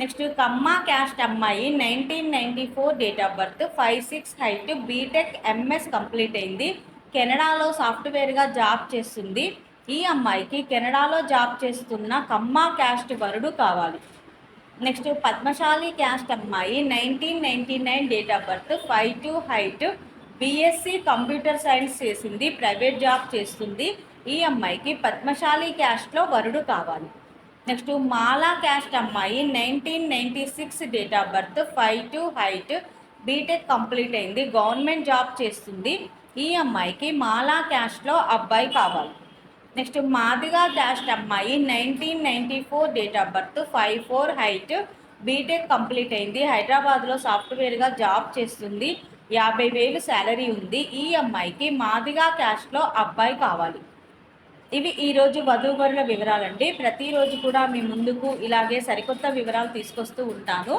Next Kamma caste అమ్మాయి nineteen ninety four date of birth five six height BTech MS complete అయింది. కెనడాలో సాఫ్ట్వేర్గా job చేస్తుంది. ఈ అమ్మాయికి కెనడాలో జాబ్ చేస్తున్న కమ్మ క్యాస్ట్ వరుడు కావాలి. నెక్స్ట్ పద్మశాలి క్యాస్ట్ అమ్మాయి nineteen ninety nine date of birth five two height BSc computer science చేసింది. ప్రైవేట్ జాబ్ చేస్తుంది. ఈ అమ్మాయికి పద్మశాలి క్యాస్ట్లో వరుడు కావాలి. నెక్స్ట్ మాలా క్యాస్ట్ అమ్మాయి nineteen ninety six date of birth five two height BTech complete అయింది. గవర్నమెంట్ జాబ్ చేస్తుంది. ఈ అమ్మాయికి మాలా క్యాస్ట్లో అబ్బాయి కావాలి. నెక్స్ట్ మాదిగా క్యాస్ట్ అమ్మాయి nineteen ninety four date of birth five four height BTech complete అయింది. హైదరాబాద్లో సాఫ్ట్వేర్గా జాబ్ చేస్తుంది. యాభై వేలు శాలరీ ఉంది. ఈ అమ్మాయికి మాదిగా క్యాస్ట్లో అబ్బాయి కావాలి. ఇవి ఈరోజు వధూవరుల వివరాలండి. ప్రతిరోజు కూడా మీ ముందుకు ఇలాగే సరికొత్త వివరాలు తీసుకొస్తూ ఉంటాను.